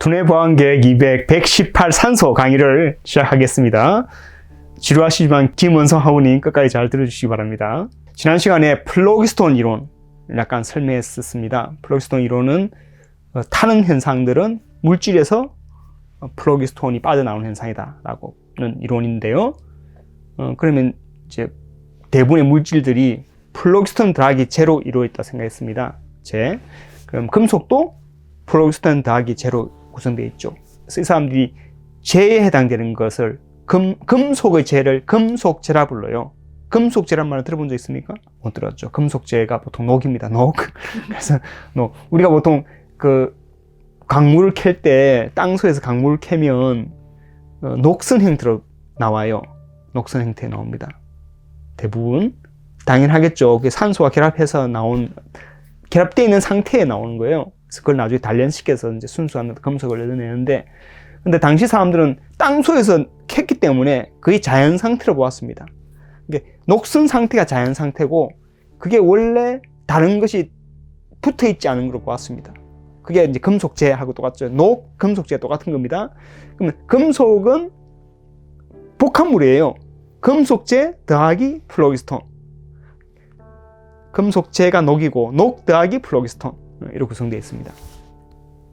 두뇌 보안 계획 200 118 산소 강의를 시작하겠습니다. 지루하시지만 김원성 학우님 끝까지 잘 들어주시기 바랍니다. 지난 시간에 플로기스톤 이론 약간 설명했었습니다. 플로기스톤 이론은 어, 타는 현상들은 물질에서 어, 플로기스톤이 빠져나오는 현상이다라고는 이론인데요. 어, 그러면 이제 대부분의 물질들이 플로기스톤 더하기 제로 이루어있다 생각했습니다. 제 그럼 금속도 플로기스톤 더하기 제로 구성되어 있죠. 그래서 이 사람들이 재에 해당되는 것을 금, 금속의 재를 금속재라 불러요. 금속재란 말을 들어본 적 있습니까? 못 들었죠. 금속재가 보통 녹입니다. 녹. 그래서 녹. 우리가 보통 그 강물을 캘 때 땅속에서 강물을 캐면 어, 녹슨 형태로 나와요. 녹슨 형태 나옵니다. 대부분 당연하겠죠. 산소와 결합해서 나온 결합되어 있는 상태에 나오는 거예요. 그래서 그걸 나중에 단련시켜서 이제 순수한 금속을 얻어내는데, 근데 당시 사람들은 땅속에서 캤기 때문에 거의 자연 상태로 보았습니다. 이게 녹슨 상태가 자연 상태고, 그게 원래 다른 것이 붙어 있지 않은 걸로 보았습니다. 그게 이제 금속재하고 똑같죠. 녹, 금속재 똑같은 겁니다. 그러면 금속은 복합물이에요. 금속재 더하기 플로기스톤. 금속재가 녹이고 녹 더하기 플로기스톤 이렇게 구성되어 있습니다.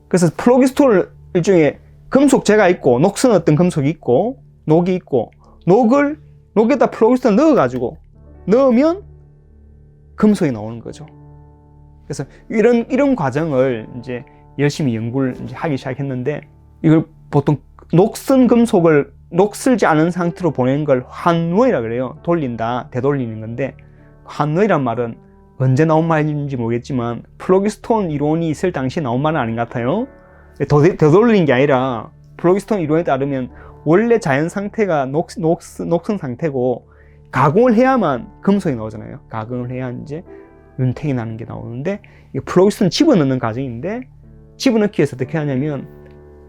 그래서 플로기스톤을 일종의 금속재가 있고 녹슨 어떤 금속이 있고 녹이 있고 녹을 녹에다 플로기스톤 넣어가지고 넣으면 금속이 나오는 거죠. 그래서 이런 이런 과정을 이제 열심히 연구를 이제 하기 시작했는데 이걸 보통 녹슨 금속을 녹슬지 않은 상태로 보낸 걸 환노이라 그래요. 돌린다, 되돌리는 건데 환노이란 말은 언제 나온 말인지 모르겠지만 플로기스톤 이론이 있을 당시에 나온 말은 아닌 것 같아요. 더, 되돌리는 게 아니라 플로기스톤 이론에 따르면 원래 자연 상태가 녹, 녹, 녹슨 상태고 가공을 해야만 금속이 나오잖아요. 가공을 해야 이제 윤택이 나는 게 나오는데 이 플로기스톤 집어넣는 과정인데 집어넣기 위해서 어떻게 하냐면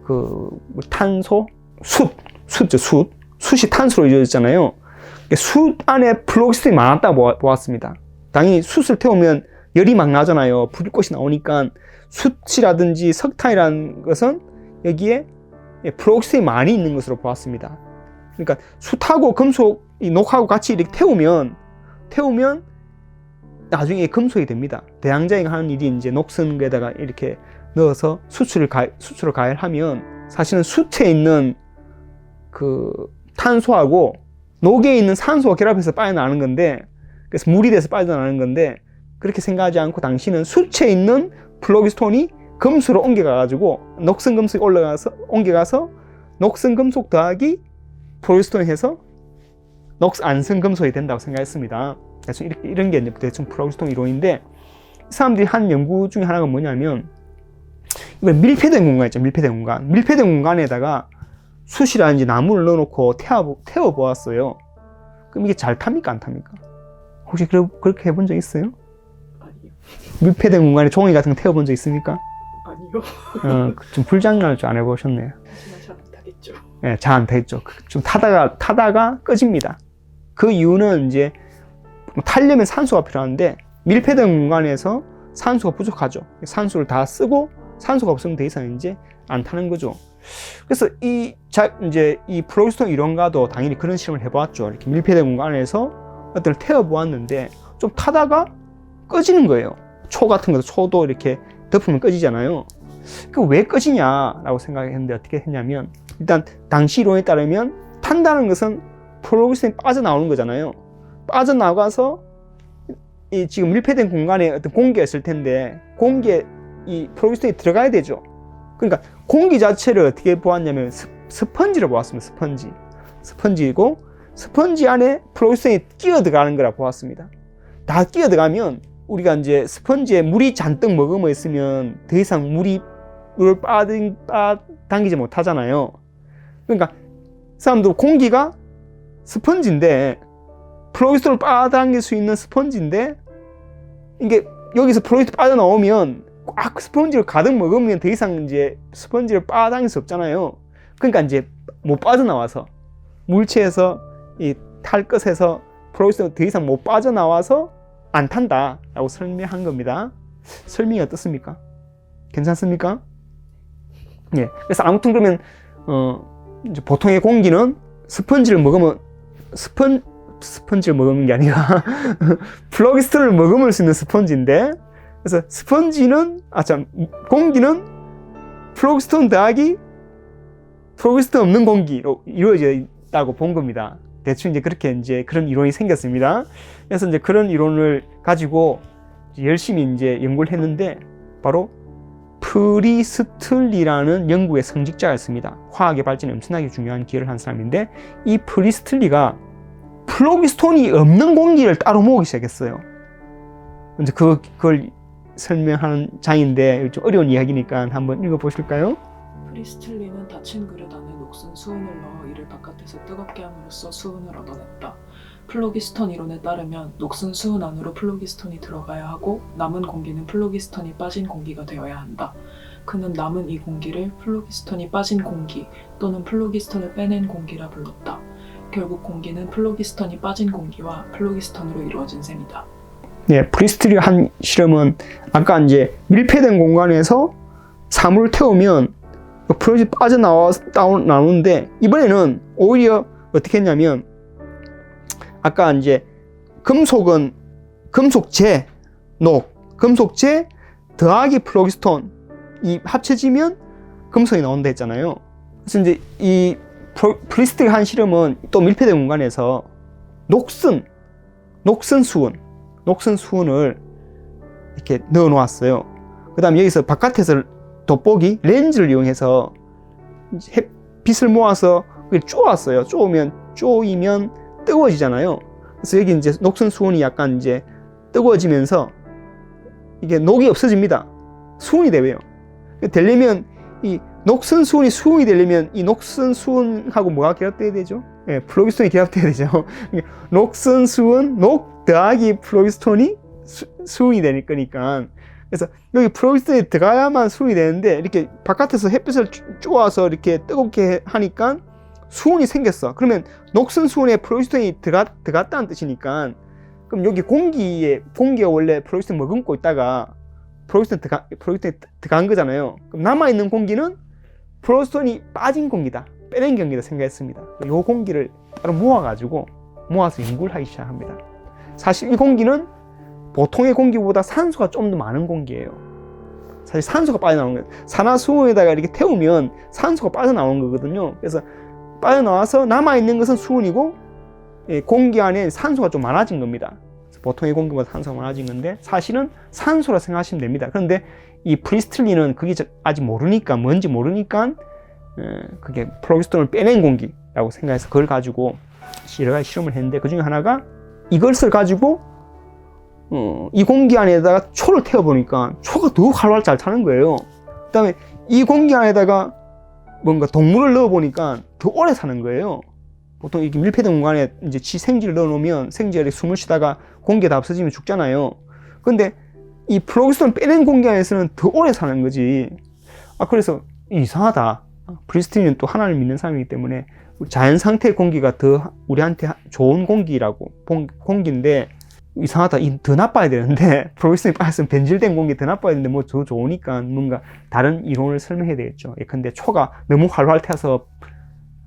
그 탄소, 숯, 숯죠, 숯. 숯이 탄소로 이루어졌잖아요. 숯 안에 플로기스톤이 많았다고 보았습니다. 당연히 숯을 태우면 열이 막 나잖아요. 불꽃이 나오니까 숯이라든지 석탄이라는 것은 여기에 플로기스톤이 많이 있는 것으로 보았습니다. 그러니까 숯하고 금속 이 녹하고 같이 이렇게 태우면 태우면 나중에 금속이 됩니다. 대양자가 하는 일이 이제 녹슨 게다가 이렇게 넣어서 수출을 가, 수출을 가열하면 사실은 숯에 있는 그 탄소하고 녹에 있는 산소가 결합해서 빠져나가는 건데 그래서 물이 돼서 빠져나가는 건데 그렇게 생각하지 않고 당신은 수체에 있는 플로기스톤이 금수로 옮겨가가지고 녹슨 금속이 올라가서 옮겨가서 녹슨 금속 더하기 플로기스톤 해서 녹스 안성 금속이 된다고 생각했습니다. 그래서 이렇게, 이런 게 대충 플로기스톤 이론인데 사람들이 한 연구 중에 하나가 뭐냐면 이거 밀폐된 공간 있죠 밀폐된 공간 밀폐된 공간에다가 숯이라든지 나무를 넣어놓고 태워, 태워 보았어요. 그럼 이게 잘 탑니까 안 탑니까? 혹시 그러, 그렇게 해본 적 있어요? 아니요. 밀폐된 공간에 종이 같은 거 태워본 적 있습니까? 아니요. 어, 좀 불장난을 좀 안 해보셨네요. 하지만 잘 못하겠죠. 예, 잘 안 타겠죠. 좀 타다가, 타다가 꺼집니다. 그 이유는 이제, 뭐 타려면 산소가 필요한데, 밀폐된 공간에서 산소가 부족하죠. 산소를 다 쓰고, 산소가 없으면 더 이상 이제 안 타는 거죠. 그래서 이, 자, 이제 이 플로기스톤 이론과도 당연히 그런 실험을 해보았죠. 이렇게 밀폐된 공간에서 어떤 걸 태워 보았는데, 좀 타다가 꺼지는 거예요. 초 같은 것도 초도 이렇게 덮으면 꺼지잖아요. 그 왜 꺼지냐라고 생각했는데 어떻게 했냐면 일단 당시 이론에 따르면 탄다는 것은 프로그스이 빠져나오는 거잖아요. 빠져나가서 이 지금 밀폐된 공간에 어떤 공기가 있을 텐데 공기에 이 프로그스이 들어가야 되죠. 그러니까 공기 자체를 어떻게 보았냐면 스, 스펀지를 보았습니다. 스펀지. 스펀지이고 스펀지 안에 프로그스이 끼어 들어가는 거라 보았습니다. 다 끼어 들어가면 우리가 이제 스펀지에 물이 잔뜩 머금어 있으면 더 이상 물이 물을 빠당, 빠당기지 못하잖아요. 그러니까 사람도 공기가 스펀지인데 플로이스를 빠당길 수 있는 스펀지인데 이게 여기서 플로이스 빠져나오면 꽉 스펀지를 가득 먹으면 더 이상 이제 스펀지를 빠당길 수 없잖아요. 그러니까 이제 못 빠져나와서 물체에서 이 탈 것에서 플로이스가 더 이상 못 빠져나와서 안 탄다라고 설명한 겁니다. 설명이 어떻습니까? 괜찮습니까? 예. 그래서 아무튼 그러면 어 보통의 공기는 스펀지를 먹으면 스펀 스펀지를 먹는 게 아니라 플로기스톤을 먹을 수 있는 스펀지인데 그래서 스펀지는 아 참 공기는 플로기스톤 더하기 플로기스톤 없는 공기로 이루어져 있다고 본 겁니다. 대충 이제 그렇게 이제 그런 이론이 생겼습니다. 그래서 이제 그런 이론을 가지고 열심히 이제 연구를 했는데 바로 프리스틀리라는 영국의 성직자가 있습니다. 화학의 발전에 엄청나게 중요한 기여를 한 사람인데 이 프리스틀리가 플로기스톤이 없는 공기를 따로 모으기 시작했어요. 이제 그, 그걸 설명하는 장인데 좀 어려운 이야기니까 한번 읽어보실까요? 프리스틀리는 닫힌 그릇 안에 녹슨 수은을 넣어 이를 바깥에서 뜨겁게 함으로써 수은을 얻어냈다. 플로기스톤 이론에 따르면 녹슨 수은 안으로 플로기스톤이 들어가야 하고 남은 공기는 플로기스톤이 빠진 공기가 되어야 한다. 그는 남은 이 공기를 플로기스톤이 빠진 공기 또는 플로기스톤을 빼낸 공기라 불렀다. 결국 공기는 플로기스톤이 빠진 공기와 플로기스톤으로 이루어진 셈이다. 네, 프리스트리가 한 실험은 아까 이제 밀폐된 공간에서 사물을 태우면 프로이 빠져나와 나오- 나오는데 이번에는 오히려 어떻게 했냐면 아까 이제 금속은 금속재, 녹, 금속재 더하기 플로기스톤 이 합쳐지면 금속이 나온다 했잖아요. 그래서 이제 이 프리스트리가 한 실험은 또 밀폐된 공간에서 녹슨, 녹슨 수은 녹슨 수은을 이렇게 넣어 놓았어요. 그 다음에 여기서 바깥에서 돋보기 렌즈를 이용해서 햇빛을 모아서 쪼았어요. 쪼으면 쪼이면 뜨거워지잖아요. 그래서 여기 이제 녹슨 수은이 약간 이제 뜨거워지면서 이게 녹이 없어집니다. 수은이 되요. 되려면 이 녹슨 수은이 수은이 되려면 이 녹슨 수은하고 뭐가 결합돼야 되죠? 예, 플로기스톤이 결합돼야 되죠. 녹슨 수은, 녹 더하기 플로기스톤이 수, 수은이 되니 거니까. 그래서 여기 플로기스톤이 들어가야만 수은이 되는데 이렇게 바깥에서 햇빛을 쪼- 쪼아서 이렇게 뜨겁게 하니까 수은이 생겼어. 그러면 녹슨 수은에 플로기스톤이 들어가, 들어갔다는 뜻이니까 그럼 여기 공기에 공기가 원래 플로기스톤 머금고 있다가 플로기스톤 들어가, 플로기스톤이 들어간 거잖아요. 그럼 남아 있는 공기는 플로기스톤이 빠진 공기다. 빼낸 공기다 생각했습니다. 이 공기를 따로 모아가지고 모아서 연구를 하기 시작합니다. 사실 이 공기는 보통의 공기보다 산소가 좀 더 많은 공기예요. 사실 산소가 빠져나오는 거예요. 산화수은에다가 이렇게 태우면 산소가 빠져나오는 거거든요. 그래서 빠져나와서 남아있는 것은 수은이고 예, 공기 안에 산소가 좀 많아진 겁니다. 보통의 공기보다 산소가 많아진 건데 사실은 산소라 생각하시면 됩니다. 그런데 이 프리스틀리는 그게 저- 아직 모르니까 뭔지 모르니까 예, 그게 플로기스톤을 빼낸 공기라고 생각해서 그걸 가지고 여러 가지 실험을 했는데 그 중에 하나가 이것을 가지고 어, 이 공기 안에다가 초를 태워보니까 초가 더욱 활활 잘 타는 거예요. 그 다음에 이 공기 안에다가 뭔가 동물을 넣어보니까 더 오래 사는 거예요. 보통 이렇게 밀폐된 공간에 이제 지 생쥐를 넣어놓으면 이렇게 숨을 쉬다가 공기가 다 없어지면 죽잖아요. 근데 이 플로기스톤 빼낸 공기 안에서는 더 오래 사는 거지. 아, 그래서 이상하다. 브리스틴은 또 하나를 믿는 사람이기 때문에 자연 상태의 공기가 더 우리한테 하- 좋은 공기라고 본- 공기인데 이상하다. 이 더 나빠야 되는데 프로기스톤이 빠졌으면 변질된 공기 더 나빠야 되는데 뭐 더 좋으니까 뭔가 다른 이론을 설명해야 되겠죠. 예, 근데 초가 너무 활활 타서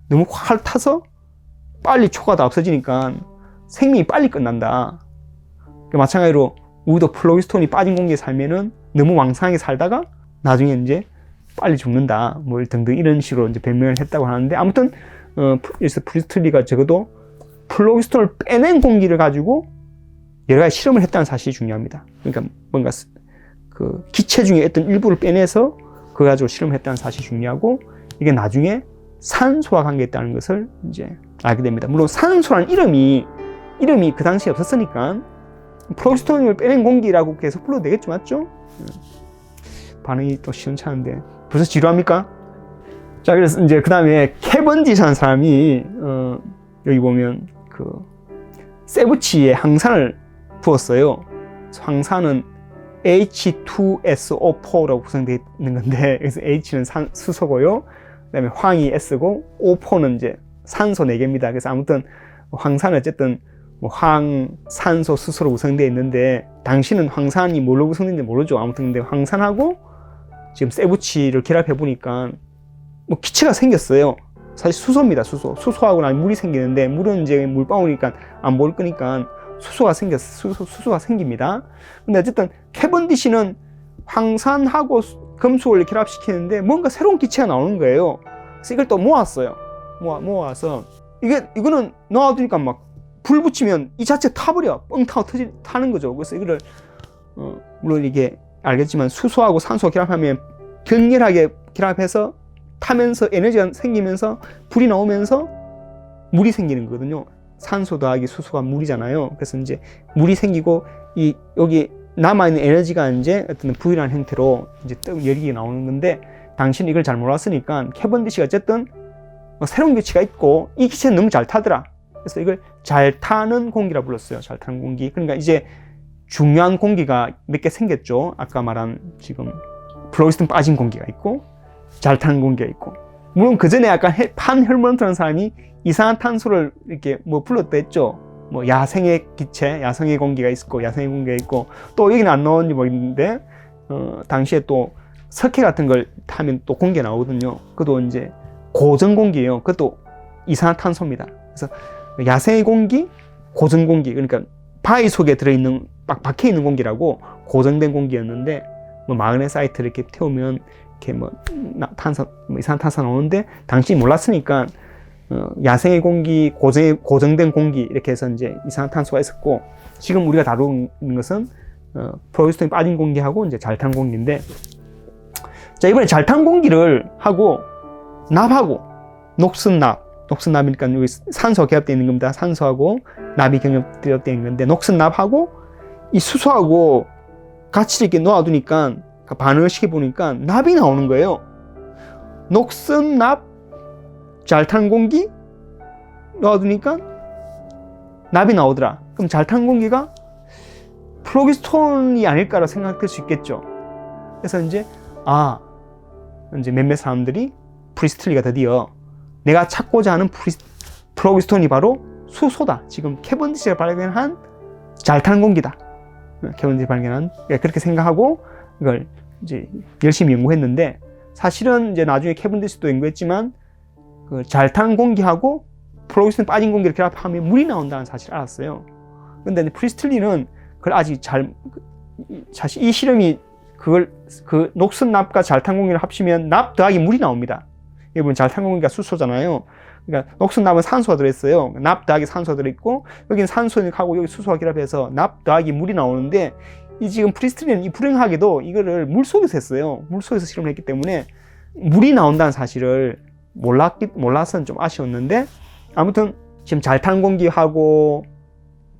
너무 활 타서 빨리 초가 다 없어지니까 생명이 빨리 끝난다. 그 마찬가지로 우리도 플로기스톤이 빠진 공기에 살면은 너무 왕성하게 살다가 나중에 이제 빨리 죽는다. 뭐 등등 이런 식으로 이제 변명을 했다고 하는데 아무튼 어, 그래서 프리스틀리가 적어도 플로기스톤을 빼낸 공기를 가지고 여러 가지 실험을 했다는 사실이 중요합니다. 그러니까 뭔가 스- 그 기체 중에 어떤 일부를 빼내서 그거 가지고 실험을 했다는 사실이 중요하고 이게 나중에 산소와 관계있다는 것을 이제 알게 됩니다. 물론 산소라는 이름이 이름이 그 당시에 없었으니까 플로기스톤을 빼낸 공기라고 계속 불러도 되겠죠, 맞죠? 음. 반응이 또 시원찮은데 벌써 지루합니까? 자, 그래서 이제 그 다음에 캐번디라는 사람이 어, 여기 보면 그 세부치에 항산을 부었어요. 황산은 H2SO4라고 구성되어 있는 건데 여기서 H는 산, 수소고요. 그다음에 황이 S고 O4는 이제 산소 4개입니다. 그래서 아무튼 황산은 어쨌든 뭐 황, 산소, 수소로 구성되어 있는데 당신은 황산이 뭘로 구성된지 모르죠. 아무튼 근데 황산하고 지금 세부치를 결합해 보니까 뭐 기체가 생겼어요. 사실 수소입니다. 수소. 수소하고 나면 물이 생기는데 물은 이제 물방울이니까 안 보일 거니까 수소가 생겼 수소 수소가 생깁니다. 근데 어쨌든 캐번디시는 황산하고 수- 금속을 결합시키는데 뭔가 새로운 기체가 나오는 거예요. 그래서 이걸 또 모았어요. 모아 모아서 이게 이거는 놔두니까 막 불 붙이면 이 자체 타버려 뻥 타고 터지 타는 거죠. 그래서 이거를 어, 물론 이게 알겠지만 수소하고 산소 결합하면 격렬하게 결합해서 타면서 에너지가 생기면서 불이 나오면서 물이 생기는 거거든요. 산소 더하기 수소가 물이잖아요. 그래서 이제 물이 생기고 이 여기 남아 있는 에너지가 이제 어떤 부유한 형태로 이제 뜨 열기 나오는 건데 당신은 이걸 잘 몰랐으니까 캐번디시가 어쨌든 뭐 새로운 기체가 있고 이 기체는 너무 잘 타더라. 그래서 이걸 잘 타는 공기라 불렀어요. 잘 타는 공기. 그러니까 이제 중요한 공기가 몇 개 생겼죠. 아까 말한 지금 플로기스톤 빠진 공기가 있고 잘 타는 공기가 있고 물론 그 전에 약간 해- 판 헬먼트라는 사람이 이산화탄소를 이렇게 뭐 불렀다 했죠. 뭐 야생의 기체, 야생의 공기가 있고 야생의 공기가 있고 또 여기는 안 나오는지 모르겠는데 어, 당시에 또 석회 같은 걸 타면 또 공기가 나오거든요. 그것도 이제 고전 공기예요. 그것도 이산화탄소입니다. 그래서 야생의 공기, 고전 공기 그러니까 바위 속에 들어있는 막 박혀 있는 공기라고 고정된 공기였는데 뭐 마그네사이트를 이렇게 태우면 이렇게 뭐 나- 탄소, 뭐 이산탄소 나오는데 당시 몰랐으니까 어, 야생의 공기, 고정, 고정된 공기 이렇게 해서 이제 이산탄소가 있었고 지금 우리가 다루는 것은 어, 프로이스톤이 빠진 공기하고 이제 잘 탄 공기인데 자 이번에 잘 탄 공기를 하고 납하고 녹슨 납, 녹슨 납이니까 여기 산소 결합되어 있는 겁니다. 산소하고 납이 결합되어 있는 건데 녹슨 납하고 이 수소하고 같이 이렇게 놓아두니까 반응을 시켜보니까 납이 나오는 거예요. 녹슨 납, 잘 탄 공기 넣어두니까 납이 나오더라. 그럼 잘 탄 공기가 플로기스톤이 아닐까라 생각될 수 있겠죠. 그래서 이제 아 이제 몇몇 사람들이 프리스틀리가 드디어 내가 찾고자 하는 프리, 플로기스톤이 바로 수소다. 지금 캐번디시가 발견한 잘 타는 공기다. 캐번디시 발견한 예, 그렇게 생각하고 이걸 이제 열심히 연구했는데 사실은 이제 나중에 캐번디시도 연구했지만 그잘 타는 공기하고 플로기스톤 빠진 공기를 결합하면 물이 나온다는 사실을 알았어요. 근데 프리스틀리는 그걸 아직 잘 사실 이 실험이 그걸 그 녹슨 납과 잘 탄 공기를 합치면 납 더하기 물이 나옵니다. 여러분 잘 탄 공기가 수소잖아요. 그러니까 녹슨 납은 산소가 들어있어요. 납 더하기 산소가 들어있고 여기는 산소하고 여기 수소가 결합해서 납 더하기 물이 나오는데 이 지금 프리스트리는 이 불행하게도 이거를 물 속에서 했어요. 물 속에서 실험을 했기 때문에 물이 나온다는 사실을 몰랐기 몰라서는 좀 아쉬웠는데 아무튼 지금 잘 탄 공기하고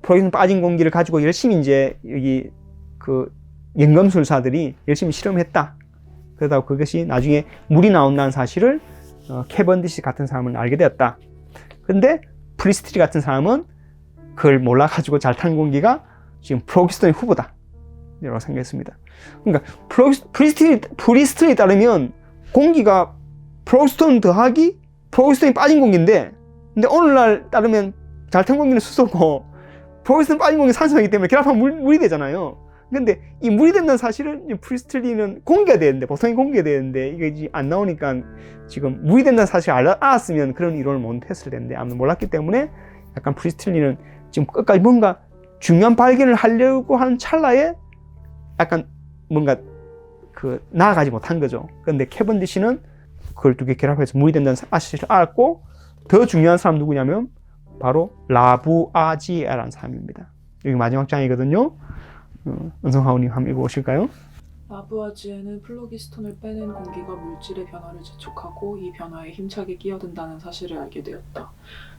프로기스톤 빠진 공기를 가지고 열심히 이제 여기 그 연금술사들이 열심히 실험했다. 그러다 그것이 나중에 물이 나온다는 사실을 어, 캐번디시 같은 사람은 알게 되었다. 근데 프리스트리 같은 사람은 그걸 몰라가지고 잘 탄 공기가 지금 프로기스톤의 후보다. 이라고 생각했습니다. 그러니까 프리스트리, 프리스트리에 따르면 공기가 프로기스톤 더하기 프로기스톤이 빠진 공기인데 근데 오늘날 따르면 잘탄 공기는 수소고 프로기스톤 빠진 공기 산소이기 때문에 결합하면 물, 물이 되잖아요. 근데 이 물이 된다는 사실은 이 프리스트리는 공기가 되는데 보통이 공기가 되는데 이게 이제 안 나오니까 지금 물이 된다는 사실을 알- 알았으면 그런 이론을 못 했을 텐데 아무튼 몰랐기 때문에 약간 프리스트리는 지금 끝까지 뭔가 중요한 발견을 하려고 하는 찰나에 약간 뭔가 그 나아가지 못한 거죠. 그런데 캐번디시는 그걸 두 개 결합해서 물이 된다는 사실을 알았고 더 중요한 사람 누구냐면 바로 라부아지에라는 사람입니다. 여기 마지막 장이거든요. 어, 은성하우님 한번 읽어보실까요? 라부아지에는 플로기스톤을 빼낸 공기가 물질의 변화를 재촉하고 이 변화에 힘차게 끼어든다는 사실을 알게 되었다.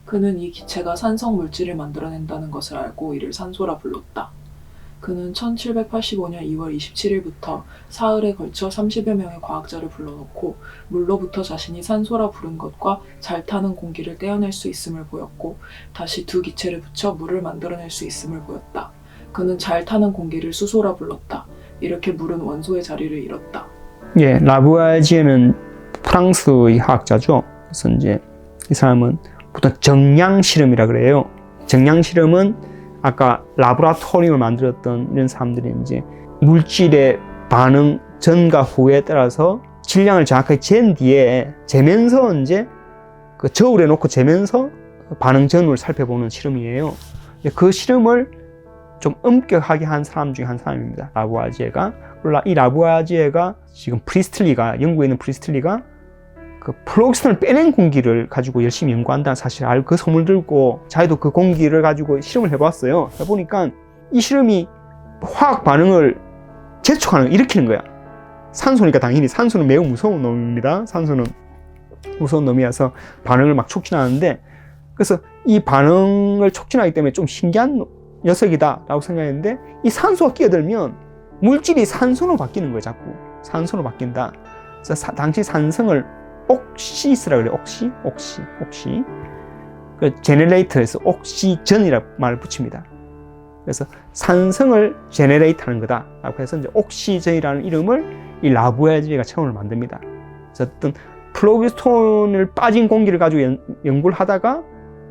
그는 이 기체가 산성 물질을 만들어낸다는 것을 알고 이를 산소라 불렀다. 그는 1785년 2월 27일부터 사흘에 걸쳐 30여 명의 과학자를 불러놓고 물로부터 자신이 산소라 부른 것과 잘 타는 공기를 떼어낼 수 있음을 보였고 다시 두 기체를 붙여 물을 만들어낼 수 있음을 보였다. 그는 잘 타는 공기를 수소라 불렀다. 이렇게 물은 원소의 자리를 잃었다. 예, 라부아지에는 프랑스의 화학자죠. 그래서 이제 이 사람은 보통 정량 실험이라 그래요. 정량 실험은 아까 라보라토리움을 만들었던 이런 사람들이 이제 물질의 반응 전과 후에 따라서 질량을 정확하게 잰 뒤에 재면서 이제 그 저울에 놓고 재면서 반응 전후를 살펴보는 실험이에요. 그 실험을 좀 엄격하게 한 사람 중에 한 사람입니다. 라부아지에가. 이 라부아지에가 지금 프리스틀리가 영국에 있는 프리스틀리가 그 플로기스톤을 빼낸 공기를 가지고 열심히 연구한다는 사실을 알고 그 소문을 들고 자기도 그 공기를 가지고 실험을 해봤어요. 해보니까 이 실험이 화학 반응을 재촉하는 일으키는 거야. 산소니까 당연히 산소는 매우 무서운 놈입니다. 산소는 무서운 놈이어서 반응을 막 촉진하는데 그래서 이 반응을 촉진하기 때문에 좀 신기한 녀석이다라고 생각했는데 이 산소가 끼어들면 물질이 산소로 바뀌는 거예요. 자꾸 산소로 바뀐다. 그래서 사- 당시 산성을 옥시스라 그래요. 옥시, 옥시, 옥시. 그 제네레이터에서 옥시전이라고 말을 붙입니다. 그래서 산성을 제네레이트하는 거다라고 해서 이제 옥시전이라는 이름을 이 라부아지에가 처음으로 만듭니다. 그래서 어떤 플로기스톤을 빠진 공기를 가지고 연, 연구를 하다가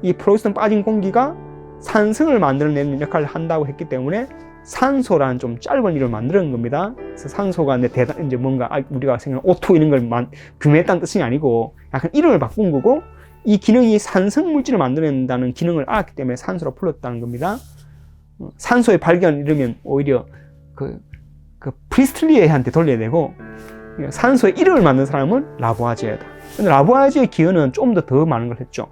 이 플로기스톤 빠진 공기가 산성을 만들어내는 역할을 한다고 했기 때문에 산소라는 좀 짧은 이름을 만드는 겁니다. 그래서 산소가 이제 대단 이제 뭔가 아, 우리가 생각하는 오토 이런 걸 만, 규명했다는 뜻이 아니고 약간 이름을 바꾼 거고 이 기능이 산성 물질을 만들어낸다는 기능을 알았기 때문에 산소로 불렀다는 겁니다. 어, 산소의 발견 이러면 오히려 그, 그 프리스틀리에한테 돌려야 되고 산소의 이름을 만든 사람은 라보아지에다. 근데 라보아지의 기여는 좀더더 많은 걸 했죠.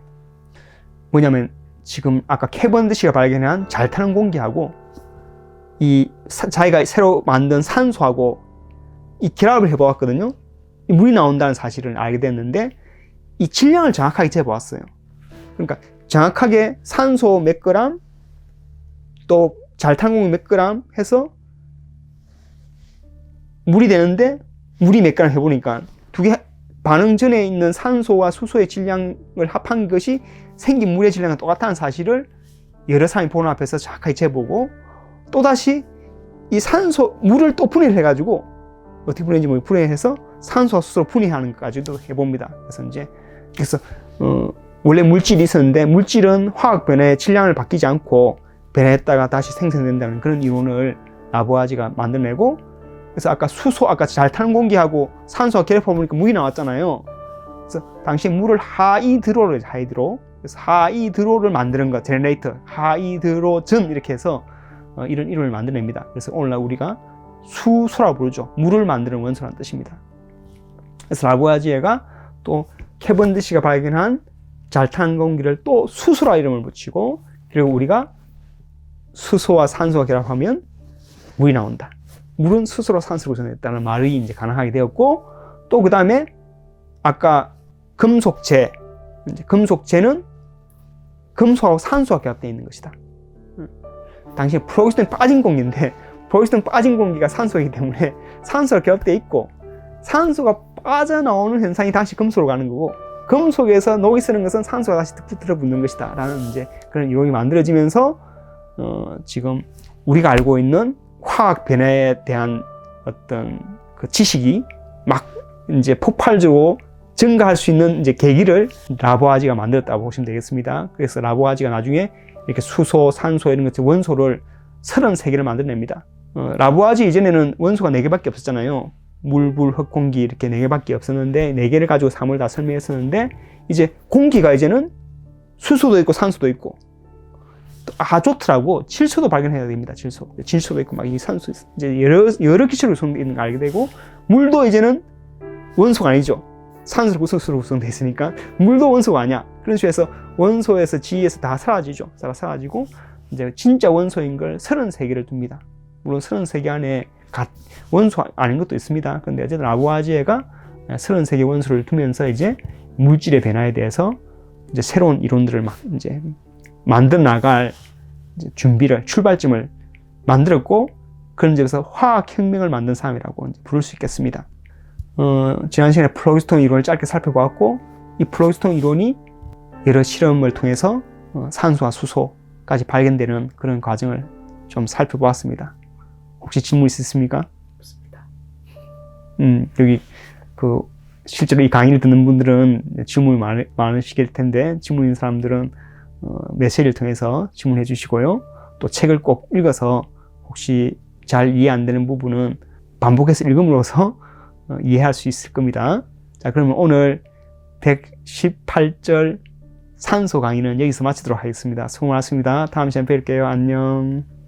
뭐냐면 지금 아까 캐번드시가 발견한 잘 타는 공기하고 이 사- 자기가 새로 만든 산소하고 이 결합을 해보았거든요. 이 물이 나온다는 사실을 알게 됐는데 이 질량을 정확하게 재보았어요. 그러니까 정확하게 산소 몇 그램 또잘 타는 공기 몇 그램 해서 물이 되는데 물이 몇 그램 해보니까 두 개 반응 전에 있는 산소와 수소의 질량을 합한 것이 생긴 물의 질량과 똑같다는 사실을 여러 사람이 보는 앞에서 정확하게 재보고 또다시 이 산소, 물을 또 분해를 해가지고 어떻게 분해인지 뭐 분해해서 산소와 수소로 분해하는 것까지도 해봅니다. 그래서 이제 그래서 어, 원래 물질이 있었는데 물질은 화학 변화의 질량을 바뀌지 않고 변했다가 다시 생성된다는 그런 이론을 라보아지가 만들어내고 그래서 아까 수소, 아까 잘 타는 공기하고 산소가 결합해 보니까 물이 나왔잖아요. 그래서 당시 물을 하이드로를 하이드로 그래서 하이드로를 만드는 것, 제네레이터, 하이드로전 이렇게 해서 어, 이런 이름을 만들어냅니다. 그래서 오늘날 우리가 수소라고 부르죠. 물을 만드는 원소라는 뜻입니다. 그래서 라보아지에가 또 캐번드시가 발견한 잘 타는 공기를 또 수소라 이름을 붙이고 그리고 우리가 수소와 산소가 결합하면 물이 나온다. 물은 수소로 산소로 구성됐다는 말이 이제 가능하게 되었고 또 그 다음에 아까 금속재 이제 금속재는 금속하고 산소가 결합되어 있는 것이다. 음. 당시 프로기스톤 빠진 공기인데 프로기스톤 빠진 공기가 산소이기 때문에 산소가 결합되어 있고 산소가 빠져나오는 현상이 다시 금속으로 가는 거고 금속에서 녹이 쓰는 것은 산소가 다시 들어 붙는 것이다 라는 이제 그런 이론이 만들어지면서 어, 지금 우리가 알고 있는 화학 변화에 대한 어떤 그 지식이 막 이제 폭발적으로 증가할 수 있는 이제 계기를 라보아지가 만들었다고 보시면 되겠습니다. 그래서 라보아지가 나중에 이렇게 수소, 산소 이런 것들 원소를 33개를 만들어냅니다. 어, 라보아지 이전에는 원소가 4개밖에 없었잖아요. 물, 불, 흙, 공기 이렇게 4개밖에 없었는데 4개를 가지고 삶을 다 설명했었는데 이제 공기가 이제는 수소도 있고 산소도 있고 또 아조트라고 칠소도 발견해야 됩니다. 칠소. 질소도 있고 막 이 산소 이제 여러 여러 기체로 구성되어 있는 걸 알게 되고 물도 이제는 원소가 아니죠. 산소로 구성수로 구성되어 있으니까 물도 원소가 아니야. 그런 해서 원소에서 지에서 다 사라지죠. 다 사라지고 이제 진짜 원소인 걸 33개를 둡니다. 물론 33개 안에 가, 원소 아닌 것도 있습니다. 근데 어쨌든 라보아지에가 33개 원소를 두면서 이제 물질의 변화에 대해서 이제 새로운 이론들을 막 이제 만들어 나갈 이제 준비를 출발점을 만들었고 그런 점에서 화학 혁명을 만든 사람이라고 부를 수 있겠습니다. 어, 지난 시간에 플로기스톤 이론을 짧게 살펴보았고 이 플로기스톤 이론이 여러 실험을 통해서 어, 산소와 수소까지 발견되는 그런 과정을 좀 살펴보았습니다. 혹시 질문 있으십니까? 없습니다. 음, 여기 그 실제로 이 강의를 듣는 분들은 질문이 많, 많으시길 텐데 질문 있는 사람들은 어, 메시지를 통해서 질문해 주시고요. 또 책을 꼭 읽어서 혹시 잘 이해 안 되는 부분은 반복해서 읽음으로써 어, 이해할 수 있을 겁니다. 자, 그러면 오늘 118절 산소 강의는 여기서 마치도록 하겠습니다. 수고 많았습니다. 다음 시간에 뵐게요. 안녕.